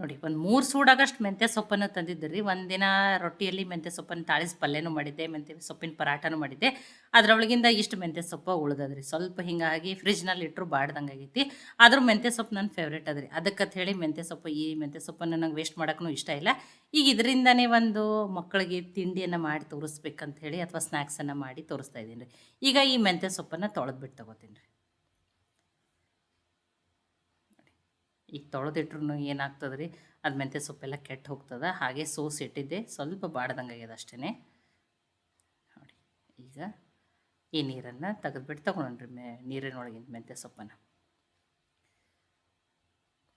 ನೋಡಿ, ಒಂದು ಮೂರು ಸೂಡಾಗಷ್ಟು ಮೆಂತ್ಯ ಸೊಪ್ಪನ್ನು ತಂದಿದ್ದೀರಿ. ರೀ ಒಂದಿನ ರೊಟ್ಟಿಯಲ್ಲಿ ಮೆಂತ್ಯ ಸೊಪ್ಪನ್ನು ತಾಳಿಸಿ ಪಲ್ಯನೂ ಮಾಡಿದ್ದೆ, ಮೆಂತ್ಯ ಸೊಪ್ಪಿನ ಪರಾಟನೂ ಮಾಡಿದ್ದೆ. ಅದರೊಳಗಿಂದ ಇಷ್ಟು ಮೆಂತ್ಯ ಸೊಪ್ಪು ಉಳ್ದದ್ರಿ. ಸ್ವಲ್ಪ ಹಿಂಗಾಗಿ ಫ್ರಿಜ್ನಲ್ಲಿ ಇಟ್ಟರು ಬಾಡ್ದಂಗೆ ಆಗೈತಿ ಆದರೂ ಮೆಂತ್ಯ ಸೊಪ್ಪು ನನ್ನ ಫೇವ್ರೇಟ್ ಅದ್ರಿ. ಅದಕ್ಕೆ ಹೇಳಿ ಮೆಂತ್ಯ ಸೊಪ್ಪು, ಈ ಮೆಂತ್ಯ ಸೊಪ್ಪನ್ನು ನಂಗೆ ವೇಸ್ಟ್ ಮಾಡೋಕ್ಕೂ ಇಷ್ಟ ಇಲ್ಲ. ಈಗ ಇದರಿಂದನೇ ಒಂದು ಮಕ್ಕಳಿಗೆ ತಿಂಡಿಯನ್ನು ಮಾಡಿ ತೋರಿಸ್ಬೇಕಂತ ಹೇಳಿ ಅಥವಾ ಸ್ನ್ಯಾಕ್ಸನ್ನು ಮಾಡಿ ತೋರಿಸ್ತಾ ಇದ್ದೀನಿ ರೀ. ಈಗ ಈ ಮೆಂತ್ಯ ಸೊಪ್ಪನ್ನು ತೊಳೆದ್ಬಿಟ್ಟು ತಗೋತೀನಿ ರೀ. ಈಗ ತೊಳೆದಿಟ್ರು ಏನಾಗ್ತದೆ ರೀ ಅದು ಮೆಂತ್ಯ ಸೊಪ್ಪೆಲ್ಲ ಕೆಟ್ಟು ಹೋಗ್ತದೆ. ಹಾಗೆ ಸೋಸ್ ಇಟ್ಟಿದ್ದೆ. ಸ್ವಲ್ಪ ಬಾಡ್ದಂಗೆ ಆಗ್ಯದ ಅಷ್ಟೇ ನೋಡಿ, ಈಗ ಈ ನೀರನ್ನು ತೆಗೆದ್ಬಿಟ್ಟು ತೊಗೊಂಡ್ರಿ ಮೆ ನೀರಿನೊಳಗಿನ ಮೆಂತ್ಯ ಸೊಪ್ಪನ್ನು.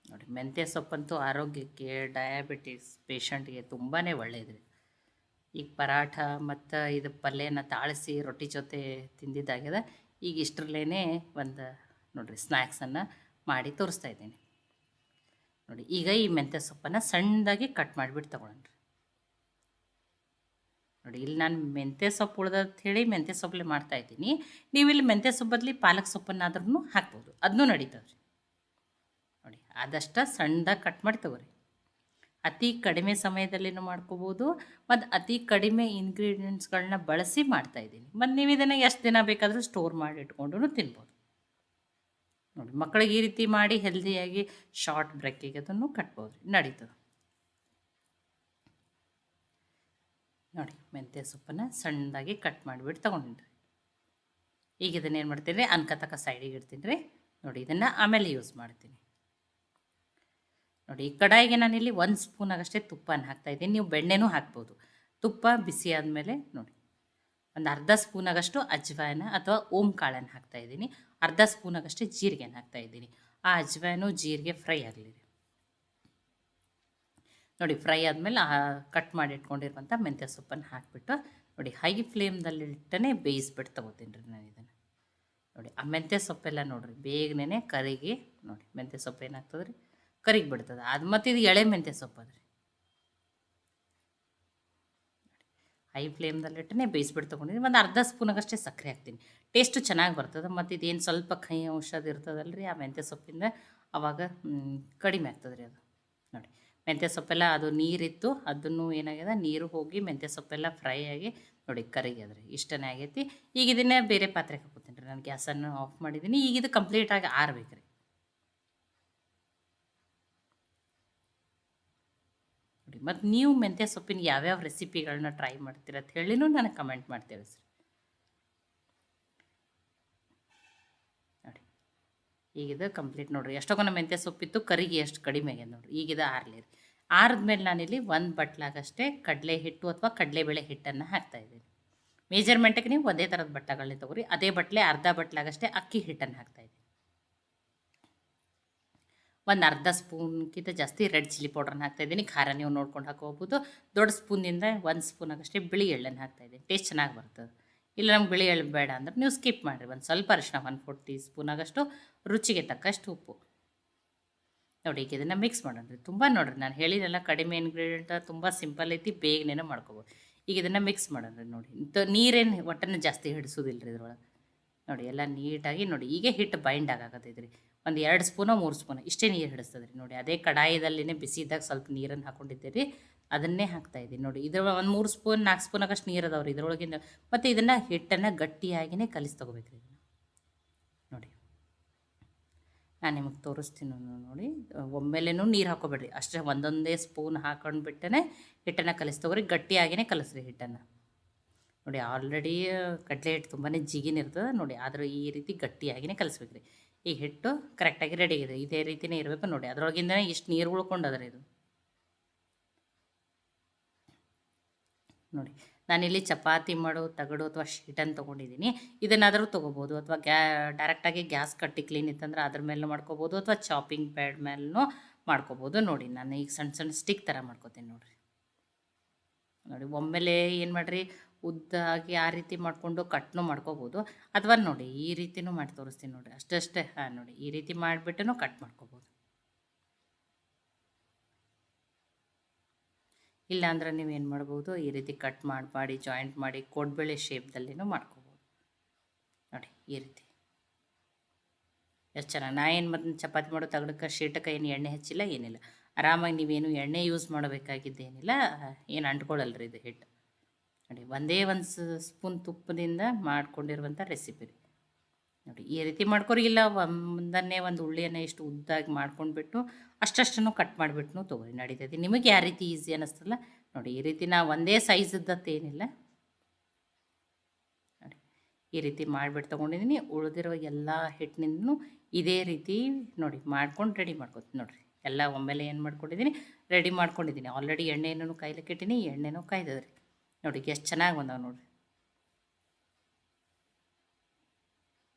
ನೋಡಿ, ಮೆಂತ್ಯ ಸೊಪ್ಪಂತೂ ಆರೋಗ್ಯಕ್ಕೆ, ಡಯಾಬಿಟಿಸ್ ಪೇಷಂಟ್ಗೆ ತುಂಬಾ ಒಳ್ಳೆಯದು ರೀ ಈಗ ಪರಾಠ ಮತ್ತು ಇದು ಪಲ್ಯನ ತಾಳಿಸಿ ರೊಟ್ಟಿ ಜೊತೆ ತಿಂದಿದ್ದಾಗ್ಯದ. ಈಗ ಇಷ್ಟರಲ್ಲೇ ಒಂದು, ನೋಡಿರಿ ಸ್ನ್ಯಾಕ್ಸನ್ನು ಮಾಡಿ ತೋರಿಸ್ತಾ ಇದ್ದೀನಿ. ನೋಡಿ, ಈಗ ಈ ಮೆಂತ್ಯ ಸೊಪ್ಪನ್ನು ಸಣ್ಣದಾಗಿ ಕಟ್ ಮಾಡಿಬಿಟ್ಟು ತೊಗೊಳ್ರಿ. ನೋಡಿ, ಇಲ್ಲಿ ನಾನು ಮೆಂತ್ಯ ಸೊಪ್ಪು ಉಳ್ದಂತ ಹೇಳಿ ಮೆಂತ್ಯ ಸೊಪ್ಪಲ್ಲಿ ಮಾಡ್ತಾ ಇದ್ದೀನಿ. ನೀವು ಇಲ್ಲಿ ಮೆಂತ್ಯ ಸೊಪ್ಪು ಬದಲಿ ಪಾಲಕ್ ಸೊಪ್ಪನ್ನಾದ್ರೂ ಹಾಕ್ಬೋದು. ಅದನ್ನೂ ನಡೀತದೆ ರೀ ನೋಡಿ, ಆದಷ್ಟು ಸಣ್ಣದಾಗಿ ಕಟ್ ಮಾಡಿ ತಗೋರಿ. ಅತಿ ಕಡಿಮೆ ಸಮಯದಲ್ಲಿನೂ ಮಾಡ್ಕೋಬೋದು. ಮತ್ತು ಅತಿ ಕಡಿಮೆ ಇಂಗ್ರೀಡಿಯೆಂಟ್ಸ್ಗಳನ್ನ ಬಳಸಿ ಮಾಡ್ತಾಯಿದ್ದೀನಿ ಮತ್ತು ನೀವು ಇದನ್ನು ಎಷ್ಟು ದಿನ ಬೇಕಾದರೂ ಸ್ಟೋರ್ ಮಾಡಿ ಇಟ್ಕೊಂಡು ತಿನ್ಬೋದು. ನೋಡಿ, ಮಕ್ಕಳಿಗೆ ಈ ರೀತಿ ಮಾಡಿ ಹೆಲ್ದಿಯಾಗಿ ಶಾರ್ಟ್ ಬ್ರೇಕಿಗೆ ಅದನ್ನು ಕಟ್ಬೋದು ನಡೀತದೆ. ನೋಡಿ, ಮೆಂತ್ಯ ಸೊಪ್ಪನ್ನು ಸಣ್ಣದಾಗಿ ಕಟ್ ಮಾಡಿಬಿಟ್ಟು ತೊಗೊಂಡಿನಿ ಈಗ ಇದನ್ನು ಏನು ಮಾಡ್ತೀನಿ ರೀ ಅನ್ಕತಕ್ಕ ಸೈಡಿಗೆ ಇಡ್ತೀನಿ ರೀ ನೋಡಿ, ಇದನ್ನು ಆಮೇಲೆ ಯೂಸ್ ಮಾಡ್ತೀನಿ. ನೋಡಿ, ಈ ಕಡಾಯಿಗೆ ನಾನಿಲ್ಲಿ ಒಂದು ಸ್ಪೂನ್ ಆಗಷ್ಟೇ ತುಪ್ಪನ ಹಾಕ್ತಾಯಿದ್ದೀನಿ ನೀವು ಬೆಣ್ಣೆನೂ ಹಾಕ್ಬೋದು. ತುಪ್ಪ ಬಿಸಿ ಆದಮೇಲೆ ನೋಡಿ ಒಂದು ಅರ್ಧ ಸ್ಪೂನಾಗಷ್ಟು ಅಜ್ವಾಯನ ಅಥವಾ ಓಂ ಕಾಳನ್ನು ಹಾಕ್ತಾಯಿದ್ದೀನಿ ಅರ್ಧ ಸ್ಪೂನಾಗಷ್ಟೇ ಜೀರಿಗೆನ ಹಾಕ್ತಾಯಿದ್ದೀನಿ ಆ ಅಜ್ವಾಯನು ಜೀರಿಗೆ ಫ್ರೈ ಆಗಲಿ ನೋಡಿ ಫ್ರೈ ಆದಮೇಲೆ ಕಟ್ ಮಾಡಿ ಇಟ್ಕೊಂಡಿರುವಂಥ ಮೆಂತ್ಯ ಸೊಪ್ಪನ್ನು ಹಾಕಿಬಿಟ್ಟು ನೋಡಿ ಹೈ ಫ್ಲೇಮ್ದಲ್ಲಿ ಇಟ್ಟನೇ ಬೇಯಿಸ್ಬಿಟ್ಟು ತೊಗೋತೀನಿ ರೀ ನಾನು ಇದನ್ನು. ನೋಡಿ ಆ ಮೆಂತ್ಯ ಸೊಪ್ಪೆಲ್ಲ ನೋಡಿರಿ ಬೇಗನೆ ಕರಿಗೆ ನೋಡಿ ಮೆಂತ್ಯ ಸೊಪ್ಪು ಏನಾಗ್ತದೆ ರೀ? ಕರಿಗೆ ಬಿಡ್ತದೆ ಅದು ಮತ್ತು ಇದು ಎಳೆ ಮೆಂತ್ಯ ಸೊಪ್ಪು ಅದ್ರಿ ಹೈ ಫ್ಲೇಮ್ದಲ್ಲಿಟ್ಟನೆ ಬೇಯಿಸ್ಬಿಟ್ಟು ತೊಗೊಂಡಿದ್ದೀನಿ. ಒಂದು ಅರ್ಧ ಸ್ಪೂನಾಗಷ್ಟೇ ಸಕ್ಕರೆ ಹಾಕ್ತೀನಿ. ಟೇಸ್ಟು ಚೆನ್ನಾಗಿ ಬರ್ತದೆ. ಮತ್ತು ಇದೇನು ಸ್ವಲ್ಪ ಕಹಿ ಔಷಧ ಇರ್ತದಲ್ಲ ರೀ ಆ ಮೆಂತ್ಯ ಸೊಪ್ಪಿಂದ ಆವಾಗ ಕಡಿಮೆ ಆಗ್ತದೆ ರೀ ಅದು. ನೋಡಿ, ಮೆಂತ್ಯ ಸೊಪ್ಪೆಲ್ಲ ಅದು ನೀರಿತ್ತು, ಅದನ್ನು ಏನಾಗ್ಯದ ನೀರು ಹೋಗಿ ಮೆಂತ್ಯ ಸೊಪ್ಪೆಲ್ಲ ಫ್ರೈ ಆಗಿ ನೋಡಿ ಕರಿಗ್ಯದ್ರಿ ಇಷ್ಟನೇ ಆಗೈತಿ. ಈಗ ಇದನ್ನೇ ಬೇರೆ ಪಾತ್ರೆಗೆ ಹಾಕೋತೀನಿ ರೀ. ನಾನು ಗ್ಯಾಸನ್ನು ಆಫ್ ಮಾಡಿದ್ದೀನಿ. ಈಗ ಇದು ಕಂಪ್ಲೀಟಾಗಿ ಆರ್ಬೇಕು ರೀ ನೋಡಿ ಮತ್ತು ನೀವು ಮೆಂತ್ಯ ಸೊಪ್ಪಿನ ಯಾವ್ಯಾವ ರೆಸಿಪಿಗಳನ್ನ ಟ್ರೈ ಮಾಡ್ತೀರ ಅಂತ ಹೇಳಿನೂ ನನಗೆ ಕಮೆಂಟ್ ಮಾಡ್ತೀರಿ ಸರ್. ನೋಡಿ, ಈಗಿದು ಕಂಪ್ಲೀಟ್ ನೋಡಿರಿ. ಎಷ್ಟೊಂದು ಮೆಂತ್ಯ ಸೊಪ್ಪಿತ್ತು, ಕರಿಗೆ ಎಷ್ಟು ಕಡಿಮೆ ಆಗ್ಯದ ನೋಡಿರಿ. ಈಗಿದು ಆರ್ಲಿ ರೀ ಆರಿದ್ಮೇಲೆ ನಾನಿಲ್ಲಿ ಒಂದು ಬಟ್ಲಾಗಷ್ಟೇ ಕಡಲೆ ಹಿಟ್ಟು ಅಥವಾ ಕಡಲೆಬೇಳೆ ಹಿಟ್ಟನ್ನು ಹಾಕ್ತಾಯಿದ್ದೀನಿ ಮೇಜರ್ಮೆಂಟಿಗೆ ನೀವು ಒಂದೇ ಥರದ ಬಟ್ಟೆಗಳನ್ನ ತೊಗೊರಿ. ಅದೇ ಬಟ್ಲೆ ಅರ್ಧ ಬಟ್ಲಾಗಷ್ಟೇ ಅಕ್ಕಿ ಹಿಟ್ಟನ್ನು ಹಾಕ್ತಾಯಿದ್ದೀನಿ ಒಂದು ಅರ್ಧ ಸ್ಪೂನ್ಗಿಂತ ಜಾಸ್ತಿ ರೆಡ್ ಚಿಲ್ಲಿ ಪೌಡ್ರನ್ನ ಹಾಕ್ತಾಯಿದ್ದೀನಿ ಖಾರ ನೀವು ನೋಡ್ಕೊಂಡು ಹಾಕೋಬೋದು ದೊಡ್ಡ ಸ್ಪೂನಿಂದ ಒಂದು ಸ್ಪೂನಾಗಷ್ಟೇ ಬಿಳಿ ಎಳ್ಳನ್ನು ಹಾಕ್ತಾಯಿದ್ದೀನಿ ಟೇಸ್ಟ್ ಚೆನ್ನಾಗಿ ಬರ್ತದೆ. ಇಲ್ಲ ನಮ್ಗೆ ಬಿಳಿ ಎಳ್ಳು ಬೇಡ ಅಂದ್ರೆ ನೀವು ಸ್ಕಿಪ್ ಮಾಡಿರಿ. ಒಂದು ಸ್ವಲ್ಪ ಅರಿಶಿನ ಒನ್ ಫೋರ್ ಟೀ ಸ್ಪೂನಾಗಷ್ಟು ರುಚಿಗೆ ತಕ್ಕಷ್ಟು ಉಪ್ಪು. ನೋಡಿ, ಈಗ ಇದನ್ನು ಮಿಕ್ಸ್ ಮಾಡೋಣ ತುಂಬ ನೋಡಿರಿ, ನಾನು ಹೇಳಿದೆಲ್ಲ ಕಡಿಮೆ ಇಂಗ್ರೀಡಿಯೆಂಟ್ ತುಂಬ ಸಿಂಪಲ್ ಐತಿ ಬೇಗನೆ ಮಾಡ್ಕೋಬೋದು ಈಗ ಇದನ್ನು ಮಿಕ್ಸ್ ಮಾಡೋಣ ನೋಡಿ. ನೀರೇನು ಒಟ್ಟನ್ನು ಜಾಸ್ತಿ ಹಿಡಿಸೋದಿಲ್ಲ ರೀ ಇದ್ರೊಳಗೆ. ನೋಡಿ, ಎಲ್ಲ ನೀಟಾಗಿ ನೋಡಿ ಈಗ ಹಿಟ್ಟು ಬೈಂಡ್ ಆಗಾಕತ್ತೈತೆ ರೀ ಒಂದು ಎರಡು ಸ್ಪೂನೋ ಮೂರು ಸ್ಪೂನ, ಇಷ್ಟೇ ನೀರು ಹಿಡಿಸ್ತದೆ ರೀ ನೋಡಿ. ಅದೇ ಕಡಾಯದಲ್ಲಿನೇ ಬಿಸಿ ಇದ್ದಾಗ ಸ್ವಲ್ಪ ನೀರನ್ನು ಹಾಕೊಂಡಿದ್ದೆ ರೀ. ಅದನ್ನೇ ಹಾಕ್ತಾಯಿದ್ದೀನಿ ನೋಡಿ. ಇದ್ರ ಒಂದು ಮೂರು ಸ್ಪೂನ್, ನಾಲ್ಕು ಸ್ಪೂನ್ ಆಗಷ್ಟು ನೀರು ಅದಾವ್ರಿ ಇದ್ರೊಳಗಿಂದ. ಮತ್ತು ಇದನ್ನು ಹಿಟ್ಟನ್ನು ಗಟ್ಟಿಯಾಗಿಯೇ ಕಲಿಸಿ ತೊಗೋಬೇಕು ರೀ ನೋಡಿ. ನಾನು ನಿಮಗೆ ತೋರಿಸ್ತೀನಿ ನೋಡಿ. ಒಮ್ಮೆಲೇನೂ ನೀರು ಹಾಕೋಬೇಡ್ರಿ. ಅಷ್ಟೇ ಒಂದೊಂದೇ ಸ್ಪೂನ್ ಹಾಕೊಂಡ್ಬಿಟ್ಟೇ ಹಿಟ್ಟನ್ನು ಕಲಿಸಿ ತೊಗೊರಿ. ಗಟ್ಟಿಯಾಗಿಯೇ ಕಲಿಸ್ರಿ ಹಿಟ್ಟನ್ನು. ನೋಡಿ, ಆಲ್ರೆಡಿ ಕಡಲೆ ಹಿಟ್ಟು ತುಂಬಾ ಜಿಗಿನಿರ್ತದೆ ನೋಡಿ. ಆದರೂ ಈ ರೀತಿ ಗಟ್ಟಿಯಾಗಿಯೇ ಕಲಿಸ್ಬೇಕು ರೀ. ಈ ಹಿಟ್ಟು ಕರೆಕ್ಟಾಗಿ ರೆಡಿ ಇದೆ. ಇದೇ ರೀತಿಯೇ ಇರಬೇಕು ನೋಡಿ. ಅದರೊಳಗಿಂದ ಇಷ್ಟು ನೀರು ಉಳ್ಕೊಂಡದ್ರಿ ಇದು. ನೋಡಿ, ನಾನಿಲ್ಲಿ ಚಪಾತಿ ಮಾಡೋ, ತಗಡು ಅಥವಾ ಶೀಟನ್ನು ತೊಗೊಂಡಿದ್ದೀನಿ. ಇದನ್ನಾದರೂ ತೊಗೋಬೋದು ಅಥವಾ ಗ್ಯಾ, ಡೈರೆಕ್ಟಾಗಿ ಗ್ಯಾಸ್ ಕಟ್ಟಿ ಕ್ಲೀನ್ ಇತ್ತಂದ್ರೆ ಅದ್ರ ಮೇಲೆ ಮಾಡ್ಕೋಬೋದು ಅಥವಾ ಚಾಪಿಂಗ್ ಪ್ಯಾಡ್ ಮೇಲೂ ಮಾಡ್ಕೋಬೋದು. ನೋಡಿ, ನಾನು ಈಗ ಸಣ್ಣ ಸಣ್ಣ ಸ್ಟಿಕ್ ಥರ ಮಾಡ್ಕೋತೀನಿ ನೋಡಿರಿ. ನೋಡಿ, ಒಮ್ಮೆಲೆ ಏನು ಮಾಡಿರಿ ಉದ್ದಾಗಿ ಆ ರೀತಿ ಮಾಡಿಕೊಂಡು ಕಟ್ನೂ ಮಾಡ್ಕೋಬೋದು. ಅಥವಾ ನೋಡಿ, ಈ ರೀತಿನೂ ಮಾಡಿ ತೋರಿಸ್ತೀನಿ ನೋಡಿ ಅಷ್ಟಷ್ಟೇ ಹಾಂ, ನೋಡಿ, ಈ ರೀತಿ ಮಾಡಿಬಿಟ್ಟು ಕಟ್ ಮಾಡ್ಕೋಬೋದು. ಇಲ್ಲಾಂದ್ರೆ ನೀವು ಏನು ಮಾಡ್ಬೋದು, ಈ ರೀತಿ ಕಟ್ ಮಾಡಿ ಮಾಡಿ, ಜಾಯಿಂಟ್ ಮಾಡಿ ಕೋಡ್ಬೇಳೆ ಶೇಪ್ದಲ್ಲಿನೂ ಮಾಡ್ಕೋಬೋದು. ನೋಡಿ, ಈ ರೀತಿ. ಎಷ್ಟು ಚೆನ್ನಾಗಿ, ನಾ ಏನು ಮತ್ತು ಚಪಾತಿ ಮಾಡೋ ತಗಡಕ್ಕೆ ಶೀಟಕ್ಕೆ ಏನು ಎಣ್ಣೆ ಹಚ್ಚಿಲ್ಲ, ಏನಿಲ್ಲ. ಆರಾಮಾಗಿ ನೀವೇನು ಎಣ್ಣೆ ಯೂಸ್ ಮಾಡಬೇಕಾಗಿದ್ದೇನಿಲ್ಲ, ಏನು ಅಂಟ್ಕೊಳ್ಳಲ್ರಿ ಇದು ಹಿಟ್ಟು. ನೋಡಿ, ಒಂದೇ ಒಂದು ಸ್ಪೂನ್ ತುಪ್ಪದಿಂದ ಮಾಡ್ಕೊಂಡಿರುವಂಥ ರೆಸಿಪಿ ರೀ. ನೋಡಿ, ಈ ರೀತಿ ಮಾಡ್ಕೊರಿ, ಇಲ್ಲ ಒಂದನ್ನೇ ಒಂದು ಉಳ್ಳಿಯನ್ನು ಇಷ್ಟು ಉದ್ದಾಗಿ ಮಾಡ್ಕೊಂಡ್ಬಿಟ್ಟು ಅಷ್ಟಷ್ಟನ್ನು ಕಟ್ ಮಾಡಿಬಿಟ್ಟು ತೊಗೊಳ್ಳಿ ನಡೀತೈತಿ. ನಿಮಗೆ ಯಾವ ರೀತಿ ಈಸಿ ಅನ್ನಿಸ್ತಲ್ಲ ನೋಡಿ, ಈ ರೀತಿ ನಾವು ಒಂದೇ ಸೈಜದ್ದತ್ತೇನಿಲ್ಲ ನೋಡಿ, ಈ ರೀತಿ ಮಾಡಿಬಿಟ್ಟು ತೊಗೊಂಡಿದ್ದೀನಿ. ಉಳಿದಿರೋ ಎಲ್ಲ ಹಿಟ್ಟಿನಿಂದನೂ ಇದೇ ರೀತಿ ನೋಡಿ, ಮಾಡ್ಕೊಂಡು ರೆಡಿ ಮಾಡ್ಕೊತೀನಿ ನೋಡಿರಿ. ಎಲ್ಲ ಒಮ್ಮೆಲೆ ಏನು ಮಾಡ್ಕೊಂಡಿದ್ದೀನಿ, ರೆಡಿ ಮಾಡ್ಕೊಂಡಿದ್ದೀನಿ. ಆಲ್ರೆಡಿ ಎಣ್ಣೆನೂ ಕಾಯ್ಲಿಕ್ಕೆ ಇಟ್ಟಿನಿ ಎಣ್ಣೆನೂ ಕಾಯ್ದದ್ರಿ. ನೋಡಿ, ಎಷ್ಟು ಚೆನ್ನಾಗಿ ಬಂದಾವೆ ನೋಡಿ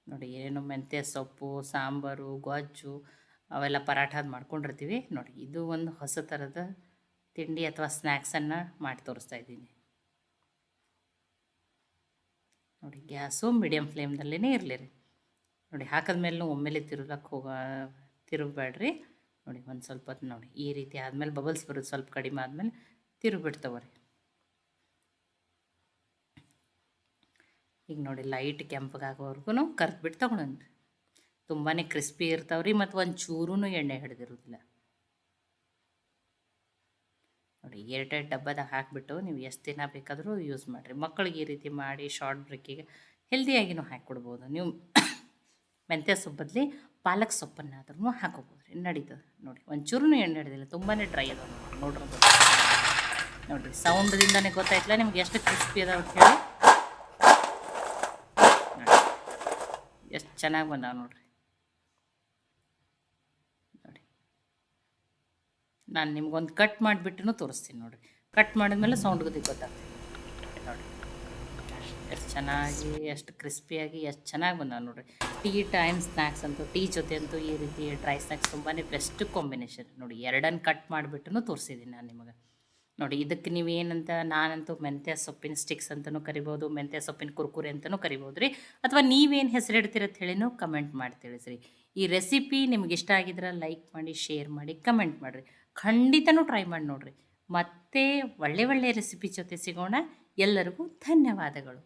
ನೋಡಿ, ಏನು ಮೆಂತ್ಯ ಸೊಪ್ಪು, ಸಾಂಬಾರು, ಗೊಜ್ಜು, ಅವೆಲ್ಲ ಪರಾಠ ಮಾಡ್ಕೊಂಡಿರ್ತೀವಿ. ನೋಡಿ, ಇದು ಒಂದು ಹೊಸ ಥರದ ತಿಂಡಿ ಅಥವಾ ಸ್ನ್ಯಾಕ್ಸನ್ನು ಮಾಡಿ ತೋರಿಸ್ತಾ ಇದ್ದೀನಿ. ನೋಡಿ, ಗ್ಯಾಸು ಮೀಡಿಯಮ್ ಫ್ಲೇಮ್ದಲ್ಲೇ ಇರಲಿ ರೀ. ನೋಡಿ ಹಾಕಿದ್ಮೇಲೆ ಒಮ್ಮೆಲೆ ತಿರುಗಕ್ಕೆ ಹೋಗ, ತಿರುಗಬೇಡ್ರಿ. ನೋಡಿ, ಒಂದು ಸ್ವಲ್ಪ ಹೊತ್ತು ನೋಡಿ, ಈ ರೀತಿ ಆದಮೇಲೆ ಬಬಲ್ಸ್ ಬರೋದು ಸ್ವಲ್ಪ ಕಡಿಮೆ ಆದಮೇಲೆ ತಿರುಗಿಬಿಡ್ತಾವೆ ರೀ. ಈಗ ನೋಡಿ ಲೈಟ್ ಕೆಂಪಗಾಗೋವರೆಗೂ ಕರ್ದ್ಬಿಟ್ಟು ತೊಗೊಂಡ್ರಿ ತುಂಬಾ ಕ್ರಿಸ್ಪಿ ಇರ್ತಾವೆ ರೀ ಮತ್ತು ಒಂದು ಚೂರೂ ಎಣ್ಣೆ ಹಿಡ್ದಿರೋದಿಲ್ಲ. ನೋಡಿ ಏರ್ಟೈಟ್ ಡಬ್ಬದಾಗ ಹಾಕಿಬಿಟ್ಟು ನೀವು ಎಷ್ಟು ದಿನ ಬೇಕಾದರೂ ಯೂಸ್ ಮಾಡಿರಿ. ಮಕ್ಕಳಿಗೆ ಈ ರೀತಿ ಮಾಡಿ ಶಾರ್ಟ್ ಬ್ರೇಕಿಗೆ ಹೆಲ್ದಿಯಾಗಿನೂ ಹಾಕಿಕೊಡ್ಬೋದು. ನೀವು ಮೆಂತ್ಯ ಸೊಪ್ಪು ಬದಲಿ ಪಾಲಕ್ ಸೊಪ್ಪನ್ನಾದ್ರೂ ಹಾಕೋಬೋದು ರೀ ನಡೀತದೆ ನೋಡಿ. ಒಂಚೂರು ಎಣ್ಣೆ ಹಿಡ್ದಿಲ್ಲ. ತುಂಬಾ ಡ್ರೈ ನೋಡಿ ನೋಡ್ರಿ. ನೋಡಿರಿ ಸೌಂಡ್ದಿಂದನೇ ಗೊತ್ತಾಯ್ತಲ್ಲ ನಿಮ್ಗೆ ಎಷ್ಟು ಕ್ರಿಸ್ಪಿ ಅದಾವೆ ಅಂತ ಹೇಳಿ ಎಷ್ಟು ಚೆನ್ನಾಗಿ ಬಂದಾವ ನೋಡ್ರಿ. ನೋಡಿ. ನಾನು ನಿಮ್ಗೊಂದು ಕಟ್ ಮಾಡಿಬಿಟ್ಟು ತೋರಿಸ್ತೀನಿ ನೋಡಿರಿ. ಕಟ್ ಮಾಡಿದ್ಮೇಲೆ ಸೌಂಡ್ ಗೊತ್ತಾಗ್ತದೆ ನೋಡಿ. ಎಷ್ಟು ಚೆನ್ನಾಗಿ, ಎಷ್ಟು ಕ್ರಿಸ್ಪಿಯಾಗಿ ಎಷ್ಟು ಚೆನ್ನಾಗಿ ಬಂದಾವ ನೋಡಿರಿ. ಟೀ ಟೈಮ್ ಸ್ನ್ಯಾಕ್ಸ್ ಅಂತೂ ಟೀ ಜೊತೆ ಅಂತೂ ಈ ರೀತಿ ಡ್ರೈ ಸ್ನ್ಯಾಕ್ಸ್ ತುಂಬಾ ಬೆಸ್ಟ್ ಕಾಂಬಿನೇಷನ್ ನೋಡಿ ಎರಡನ್ನು ಕಟ್ ಮಾಡಿಬಿಟ್ಟು ತೋರಿಸಿದ್ದೀನಿ ನಾನು ನಿಮಗೆ. ನೋಡಿ, ಇದಕ್ಕೆ ನೀವು ಏನಂತ ನಾನಂತೂ ಮೆಂತ್ಯ ಸೊಪ್ಪಿನ ಸ್ಟಿಕ್ಸ್ ಅಂತಲೂ ಕರಿಬೋದು, ಮೆಂತ್ಯ ಸೊಪ್ಪಿನ ಕುರ್ಕುರೆ ಅಂತಲೂ ಕರಿಬೋದು ರೀ ಅಥವಾ ನೀವೇನು ಹೆಸರಿಡ್ತಿರತ್ತೆ ಹೇಳಿನೂ ಕಮೆಂಟ್ ಮಾಡಿ ತಿಳಿಸ್ರಿ. ಈ ರೆಸಿಪಿ ನಿಮ್ಗೆ ಇಷ್ಟ ಆಗಿದ್ರೆ ಲೈಕ್ ಮಾಡಿ ಶೇರ್ ಮಾಡಿ ಕಮೆಂಟ್ ಮಾಡಿರಿ. ಖಂಡಿತನೂ ಟ್ರೈ ಮಾಡಿ ನೋಡಿರಿ. ಮತ್ತೆ ಒಳ್ಳೆ ಒಳ್ಳೆ ರೆಸಿಪಿ ಜೊತೆ ಸಿಗೋಣ. ಎಲ್ಲರಿಗೂ ಧನ್ಯವಾದಗಳು.